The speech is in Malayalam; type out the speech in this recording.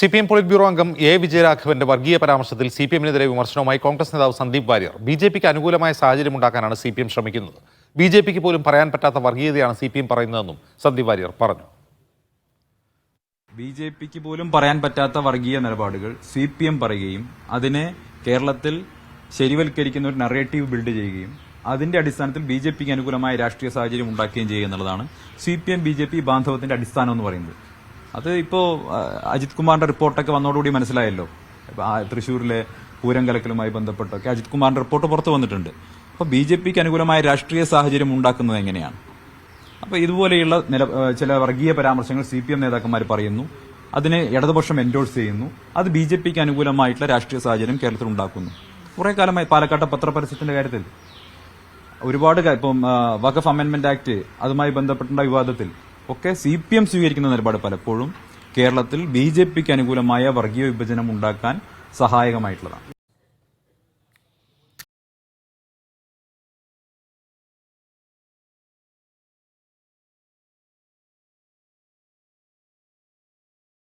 C P M polit bureau അംഗം എ വിജയരാഘവന്റെ വർഗീയ പരാമർശത്തിൽ സി പി എമ്മിനെതിരെ വിമർശനവുമായി കോൺഗ്രസ് നേതാവ് സന്ദീപ് വാര്യർ. ബി ജെ പിക്ക് അനുകൂലമായ സാഹചര്യം ഉണ്ടാക്കാനാണ് സി പി എം ശ്രമിക്കുന്നത്. ബി ജെ പിക്ക് പോലും പറയാൻ പറ്റാത്ത വർഗീയതയാണ് സി പി എം പറയുന്നതെന്നും സന്ദീപ് വാര്യർ പറഞ്ഞു. ബി ജെ പിക്ക് പോലും പറയാൻ പറ്റാത്ത വർഗീയ നിലപാടുകൾ സി പി എം പറയുകയും അതിനെ കേരളത്തിൽ ശരിവൽക്കരിക്കുന്ന ഒരു നറേറ്റീവ് ബിൽഡ് ചെയ്യുകയും അതിന്റെ അടിസ്ഥാനത്തിൽ ബി ജെ പിക്ക് അനുകൂലമായ രാഷ്ട്രീയ സാഹചര്യം ഉണ്ടാക്കുകയും ചെയ്യുക എന്നുള്ളതാണ് C P M B J P ബാന്ധവത്തിന്റെ അടിസ്ഥാനം എന്ന് പറയുന്നത്. അത് ഇപ്പോ അജിത് കുമാറിന്റെ റിപ്പോർട്ടൊക്കെ വന്നോടുകൂടി മനസ്സിലായല്ലോ. തൃശ്ശൂരിലെ പൂരം കലക്കലുമായി ബന്ധപ്പെട്ടൊക്കെ അജിത് കുമാറിന്റെ റിപ്പോർട്ട് പുറത്തു വന്നിട്ടുണ്ട്. അപ്പൊ ബി ജെ പിക്ക് അനുകൂലമായ രാഷ്ട്രീയ സാഹചര്യം ഉണ്ടാക്കുന്നത് എങ്ങനെയാണ്? അപ്പൊ ഇതുപോലെയുള്ള നില ചില വർഗീയ പരാമർശങ്ങൾ സി പി എം നേതാക്കന്മാർ പറയുന്നു. അതിനെ ഇടതുപക്ഷം എൻഡോഴ്സ് ചെയ്യുന്നു. അത് ബി ജെ പിക്ക് അനുകൂലമായിട്ടുള്ള രാഷ്ട്രീയ സാഹചര്യം കേരളത്തിൽ ഉണ്ടാക്കുന്നു. കുറെ കാലമായി പാലക്കാട്ടെ പത്രപരസ്യത്തിന്റെ കാര്യത്തിൽ ഒരുപാട് ഇപ്പം വഖഫ് അമെന്റ്മെന്റ് ആക്ട് അതുമായി ബന്ധപ്പെട്ടുള്ള വിവാദത്തിൽ ഒക്കെ സി പി എം സ്വീകരിക്കുന്ന നിലപാട് പലപ്പോഴും കേരളത്തിൽ ബി ജെ പിക്ക് അനുകൂലമായ വർഗീയ വിഭജനം ഉണ്ടാക്കാൻ സഹായകമായിട്ടുള്ളതാണ്.